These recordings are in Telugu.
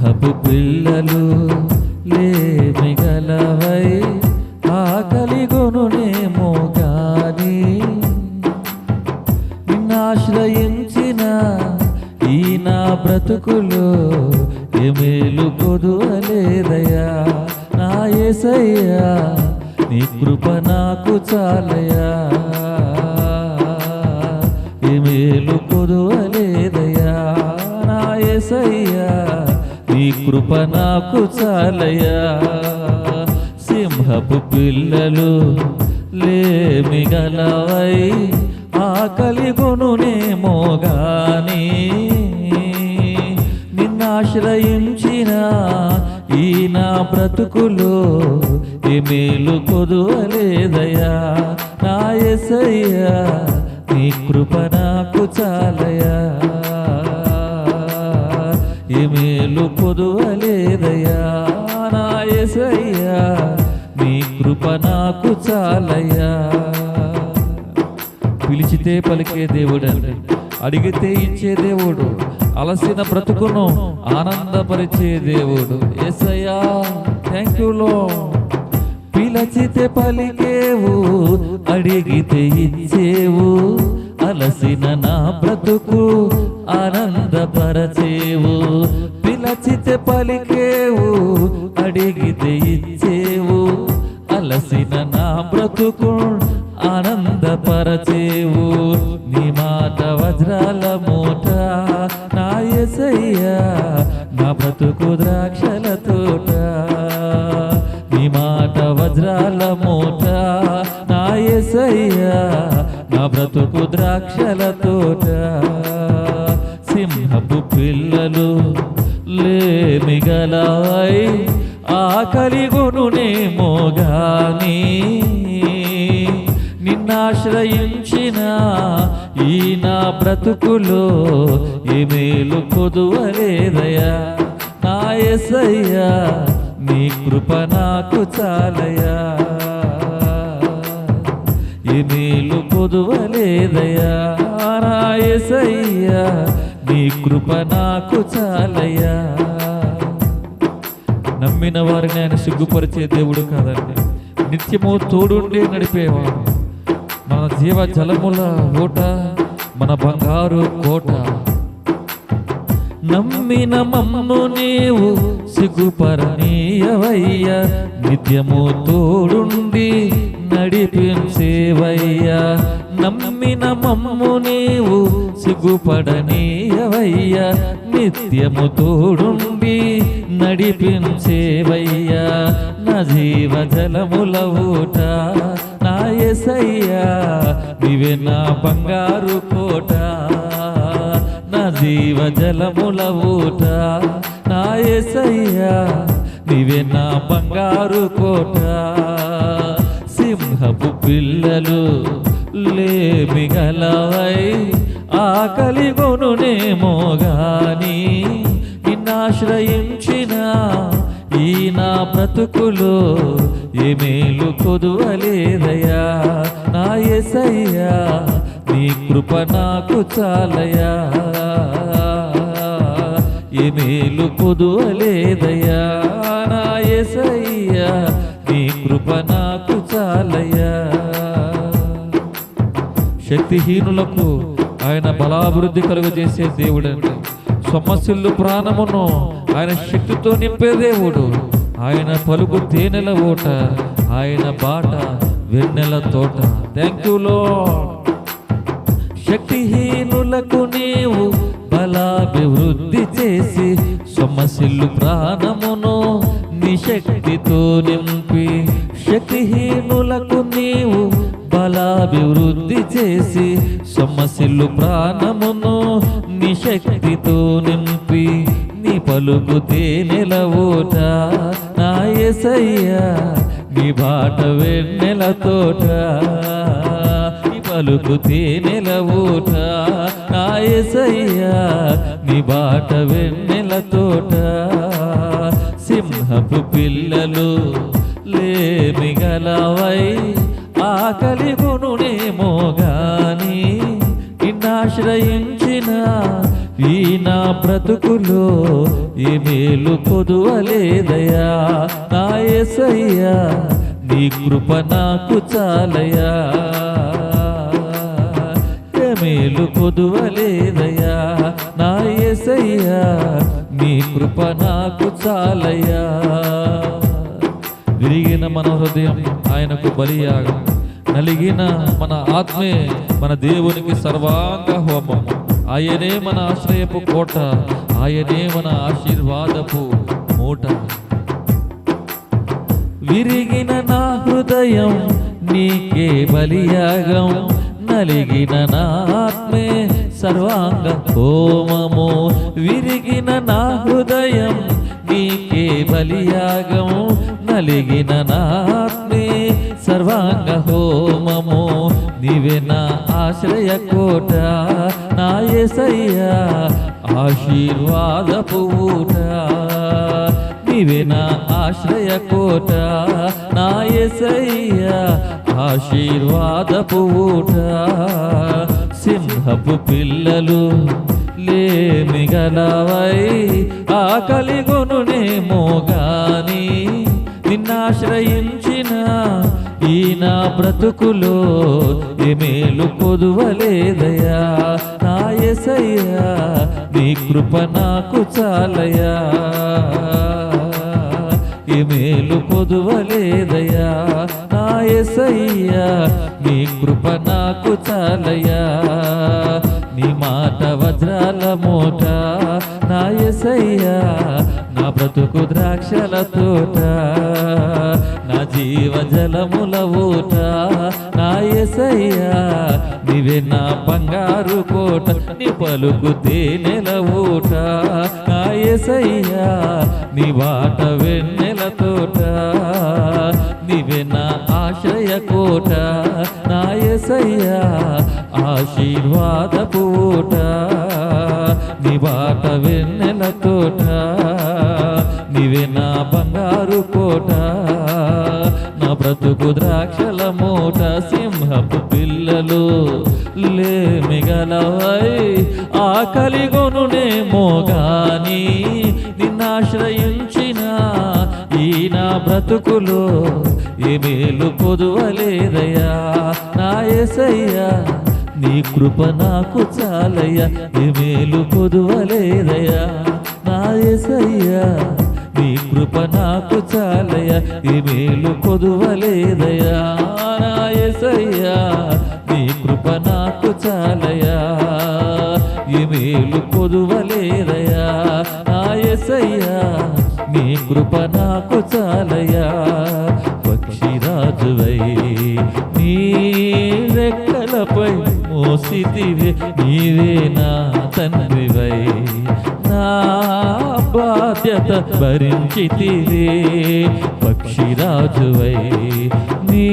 సింహపు పిల్లలు లేమిగలవై ఆకలి గొనునేమో గాని నిన్నాశ్రయించిన ఈ నా బ్రతుకులో ఏమేలు కొదువలేదయ్యా నా ఏసయ్యా నీ కృప నాకు చాలయా ఏమేలు కొదువలేదయ్యా నా ఏసయ్యా. కృప నాకు చాలయా సింహపు పిల్లలు లేమిగలవై ఆకలి కొనునేమో గాని నిన్నాశ్రయించిన ఈ నా బ్రతుకులో ఏమేలు కొదువలేదయా నా ఎసయ్యా నీ కృప నాకు చాలయా మేలు పొదువలేదయ్యా నా ఎసయ్యా నీ కృప నాకు చాలయ్యా. పిలిచితే పలికే దేవుడు అండి అడిగితే ఇచ్చే దేవుడు అలసిన బ్రతుకును ఆనందపరిచే దేవుడు ఎసయ్యా థ్యాంక్ యూ లో పిలచితే పలికేవు అడిగితే ఇచ్చేవు. అలసిన నా బ్రతుకు ఆనందపరచేవు. పిలచితే పలికేవు అడిగితే ఇచ్చేవు. అలసిన నా బ్రతుకు ఆనందపరచేవు. నీ మాట వజ్రాల మూట నా ఎసయ్యా నా బ్రతుకు ద్రాక్షల తోట. నీ మాట వజ్రాల మూట నా ఎసయ్యా నా బ్రతుకు ద్రాక్షల తోట సింహపు పిల్లలు లేమిగలాయి ఆకలి గొనునేమో గాని నిన్నాశ్రయించిన ఈ నా బ్రతుకులో మేలు కొదువలేదయా? నా ఎసయ్యా నీ కృప నాకు చాలయా? ఏమేలు కొదువలేదయా నా ఎసయ్యా నీ కృప నాకు చాలయ్యా. నమ్మిన వారిని ఆయన సిగ్గుపరిచే దేవుడు కాదండి. నిత్యము తోడుండి నడిపేవాడు. మన జీవ జలముల ఓట మన బంగారు కోట. నమ్మిన మమ్ము నీవు సిగ్గుపరనీయవయ్య నిత్యము తోడుండి నడిపించేవయ్యా నమ్మిన మమ్ము నీవు సిగ్గుపడనీయవయ్యా నిత్యము తోడుండి నడిపించేవయ్యా నా జీవ జలముల ఊట నా ఎసయ్యా నివే నా బంగారు కోట. నా జీవ జలముల ఊట నా ఎసయ్యా నీవే నా బంగారు కోట. సింహపు పిల్లలు లేమిగలవై ఆకలి గొనునేమో గాని నిన్నాశ్రయించిన ఈ నా బ్రతుకులో ఏమేలు కొదువలేదయ్యా. నా ఎసయ్యా నీ కృప నాకు చాలయా? ఈ మేలు పొదువలేదయా నా ఎసయ్యా నీ కృప నాకు చాలయా? శక్తిహీనులకు ఆయన బలాభివృద్ధి కలుగు చేసే దేవుడండి. సమస్యలు ప్రాణమును ఆయన శక్తితో నింపే దేవుడు. ఆయన పలుకు తేనెల ఓట ఆయన బాట వెన్నెల తోట. థ్యాంక్ యూ లో శక్తిహీనులకు నీవు బలాభివృద్ధి చేసి సమస్యలు ప్రాణమును నిశక్తితో నింపి శక్తిహీనులకు నీవు బలాభివృద్ధి చేసి సమస్యలు ప్రాణమును నిశక్తితో నింపి నీ పలుకుతే తేనెల ఓట నా ఎసయ్యా నీ బాట వెన్నెల తోట. నీ పలుకు తేనెల ఊట. నాయసయ్యా నీ బాట వెన్నెల తోట. సింహపు పిల్లలు లేమిగలవై ఆకలి కొనునేమో గాని నిన్నాశ్రయించిన ఈ నా బ్రతుకులో ఈ మేలు పొదువలేదయా నా నీ కృప నాకు చాలయా మేలు కొదువలేదయా నా ఎసయ్యా నీ కృప నాకు చాలయ్యా. విరిగిన మన హృదయం ఆయనకు బలియాగం. నలిగిన మన ఆత్మే మన దేవునికి సర్వాంగ హోమం. ఆయనే మన ఆశ్రయపు కోట ఆయనే మన ఆశీర్వాదపు మూట. విరిగిన నా హృదయం నీకే బలియాగం. నలిగిన నాత్మే సర్వాంగ హోమము. విరిగిన నా హృదయం నీకే బలియాగం. నలిగిన నాత్మే సర్వాంగ హోమము. నీవే నా ఆశ్రయ కోట నా యేసయ్యా ఆశీర్వాదపు ఊట నీవే నా ఆశ్రయ కోట నా యేసయ్యా ఆశీర్వాదపు ఊట సింహపు పిల్లలు లేమిగలవై ఆకలి గొనునేమో గాని నిన్నాశ్రయించిన ఈ నా బ్రతుకులో ఏమేలు పొదువలేదయా? నా యేసయ్యా నీ కృప నాకు చాలయా? ఏమేలు పొదువలేదయా? నా నీ కృప నాకు చాలయ్యా. నీ మాట వజ్రాల మూట నా యేసయ్యా నా బ్రతుకు ద్రాక్షల తోట నా జీవ జలముల ఊట నా యేసయ్యా నీవే నా బంగారు కోట నీ పలుకు తేనెల ఊట నా నీ బాట వెన్నెల తోట ఆశ్రయ కోట నాయసయ్య ఆశీర్వాద పూట నీ వెన్నెల తోట నీవే నా బంగారు కోట నా బ్రతుకు ద్రాక్షల మూట సింహపు పిల్లలు లేమిగలవై ఆకలి గొనునేమో గాని నిన్నాశ్రయించ ఈ నా బ్రతుకులో ఏ మేలు పొదువలేదయ్యా? నా యేసయ్యా నీ కృప నాకు చాలయ్యా. ఏ మేలు పొదువలేదయ్యా? నా యేసయ్యా నీ కృప నాకు చాలయ్యా. ఏ మేలు పొదువలేదయ్యా? నా యేసయ్యా నీ కృప నాకు చాలయ్యా. ఈ మేలు పొదువలేదయా నా నీ కృప నాకు చాలయా పక్షిరాజువై నీ రెక్కలపై మోసితివే నీవే నా తండ్రివై. నా బాధ్యత భరించితివే పక్షిరాజువై నీ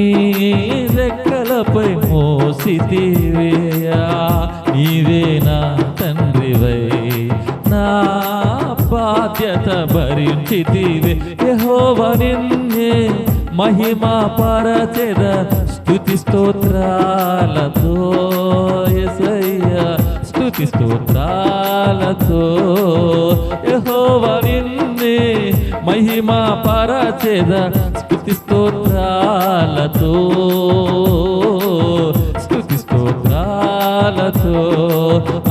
రెక్క రెక్కలపై మోసితివేయా నీవే నా తండ్రివై. నా బాధ్యత భరించితివే. యెహోవా నిన్నే మహిమా పరచెద స్థుతి స్తోత్రాలతో ఎసయ్యా స్థుతి స్తోత్రాలతో. యెహోవా నిన్నే మహిమా పరచెద స్థుతి స్తోత్రాలతో.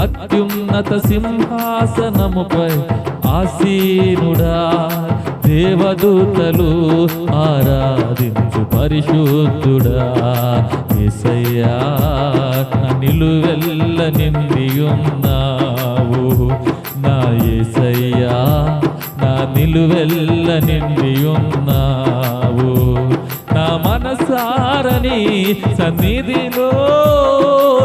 అత్యున్నత సింహాసనముపై ఆసీనుడా దేవదూతలు ఆరాధించు పరిశుద్ధుడా. ఎసయ్యా నిలువెల్ల నిండియున్నావు. నా ఎసయ్యా నా నిలువెల్ల నిండియున్నావు. నా మనసారని సన్నిధిలో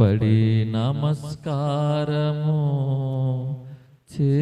పడి నమస్కారము చే